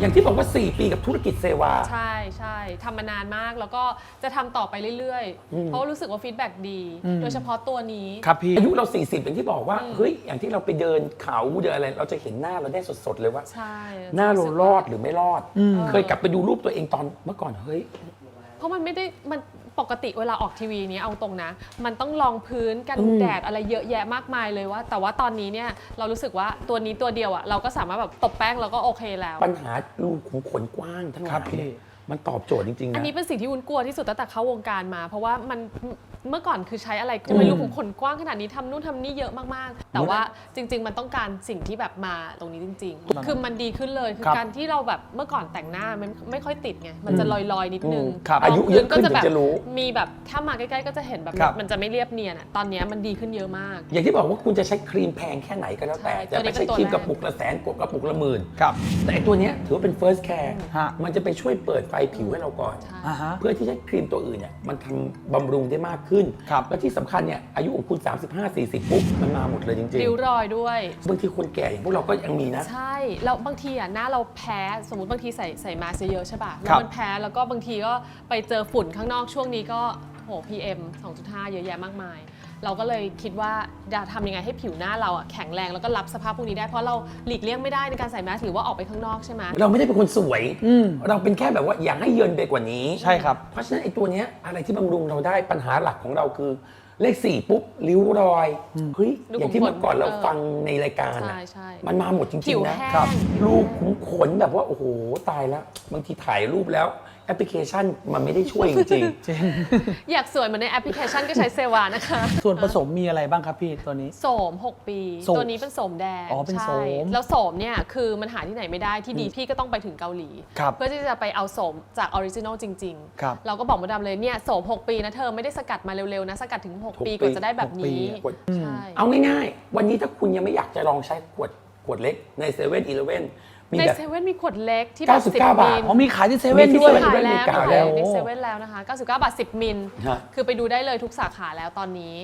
อย่างที่บอกว่า 4 ปีกับธุรกิจเซวา ใช่ใช่ทำมานานมากแล้วก็จะทำต่อไปเรื่อยๆเพราะว่ารู้สึกว่าฟีดแบ็กดี โดยเฉพาะตัวนี้ ครับพี่อายุเรา 40อย่างที่บอกว่าเฮ้ยอย่างที่เราไปเดินเขาเดินอะไร เราจะเห็นหน้าเราได้สดๆเลยว่า ใช่หน้าเราสึกรว่อดหรือไม่รอด เคยกลับไปดูรูปตัวเองตอนเมื่อก่อนเฮ้ย เพราะมันไม่ได้มัน ปกติเวลาออกทีวีเนี้ยเอาตรงนะ มันต้องลองพื้นกันอืมแดดอะไรเยอะแยะมากมายเลยว่า แต่ว่าตอนนี้เนี่ยเรารู้สึกว่าตัวนี้ตัวเดียวอะเราก็สามารถแบบตบแป้งแล้วก็โอเคแล้ว ปัญหารูขุมขนกว้างทั้งหครัลาบยพี่เนี่ย มันตอบโจทย์จริงๆอันนะ นี้เป็นสิ่งที่วุ้นกลัวที่สุดตั้งแต่เข้าวงการมา เพราะว่ามันเมื่อก่อนคือใช้อะไรจะไม่รู้ขุมขนกว้างขนาดนี้ทำนู่นทำนี่เยอะมากๆ แต่ว่าจริง ๆ มันต้องการสิ่งที่แบบมาตรงนี้จริง ๆ คือมันดีขึ้นเลยคือครับการที่เราแบบเมื่อก่อนแต่งหน้ามันไม่ค่อยติดไงมันจะลอยๆนิดนึงอืมครับอายุเยอะขึ้นถึงจะรู้มีแบบถ้ามาใกล้ๆก็จะเห็นแบบครับ มันจะไม่เรียบเนียนอะตอนเนี้ยมันดีขึ้นเยอะมาก อย่างที่บอกว่าคุณจะใช้ครีมแพงแค่ไหนก็แล้วแต่ ใช่จะไปใช้ตัวนี้เป็นตัวครีมกระแรกปุกละแสนกระปุกละหมื่น ครับ แต่ไอ้ตัวเนี้ยถือว่าเป็น first care ฮะ มันจะไปช่วยเปิดไฟผิวให้เราก่อนใช่อ่าฮะ เพื่อที่จะครีมตัวอื่นเนี่ยมันทำบำรุงได้มากขึ้น ครับ แล้วที่สำคัญเนี่ยอายุของคุณ 35 40 ปุ๊บ มันมาหมดเลยจริงริ้วรอยด้วย ๆ บางทีคนแก่อย่างพวกเราก็ยังมีนะ ใช่แล้วบางทีอะหน้าเราแพ้สมมติบางทีใส่ใส่มาสเยอะๆใช่ป่ะคแล้รัวบมันแพ้แล้วก็บางทีก็ไปเจอฝุ่นข้างนอกช่วงนี้ก็โห PM 2.5 เยอะแยะมากมาย เราก็เลยคิดว่าจะทำยังไงให้ผิวหน้าเราอะแข็งแรงแล้วก็รับสภาพพวกนี้ได้เพราะเราหลีกเลี่ยงไม่ได้ในการใส่แมสหรือว่าออกไปข้างนอกใช่ไหมเราไม่ได้เป็นคนสวย อืม เราเป็นแค่แบบว่าอยากให้เยินไปกว่านี้ ใช่ครับ เพราะฉะนั้นไอ้ตัวเนี้ยอะไรที่บำรุงเราได้ปัญหาหลักของเราคือ เลขสี่ปุ๊บริ้วรอยเฮ้ยรูอย่างที่ขุมขนเมื่อก่อนเราเออฟังในรายการใช่อะใช่มันมาหมดจผิริงวๆนะแห้ง ครับรูขุมขนแบบว่าโอ้โหตายแล้วบางทีถ่ายรูปแล้ว แอปพลิเคชันมันไม่ได้ช่วยจริงจริงอยากสวยเหมือนในแอปพลิเคชันก็ใช้เซวานะคะ ส่วนผสมมีอะไรบ้างครับพี่ตัวนี้ โสม 6 ปี โสมตัวนี้เป็นโสมแดงอ๋อเป็นโสมใช่แล้วโสมเนี่ยคือมันหาที่ไหนไม่ได้ที่ดีพี่ก็ต้องไปถึงเกาหลี ครับเพื่อที่จะไปเอาโสมจากออริจินอลจริง ครับเราก็บอกมดดำเลยเนี่ยโสม 6 ปีนะเธอไม่ได้สกัดมาเร็ว ๆ นะ สกัดถึงหก6ปีปีกว่าจะได้แบบหกปีนี้ขวดใช่ ๆ เอาง่ายๆ วันนี้ถ้าคุณยังไม่อยากจะลองใช้ขวดขวดเล็กในเซเว่นอีเลเว่น มีในแบบ เซเว่นมีขวดเล็กที่แบบ99 10บาทมิลอ๋อมีขายที่เซเว่นมีที่ด้วย เซเว่ขายแล้วเก้าขายแล้วในเซเว่นแล้วนะคะ 99 บาท 10 มิล ฮะ คือไปดูได้เลยทุกสาขาแล้วตอนนี้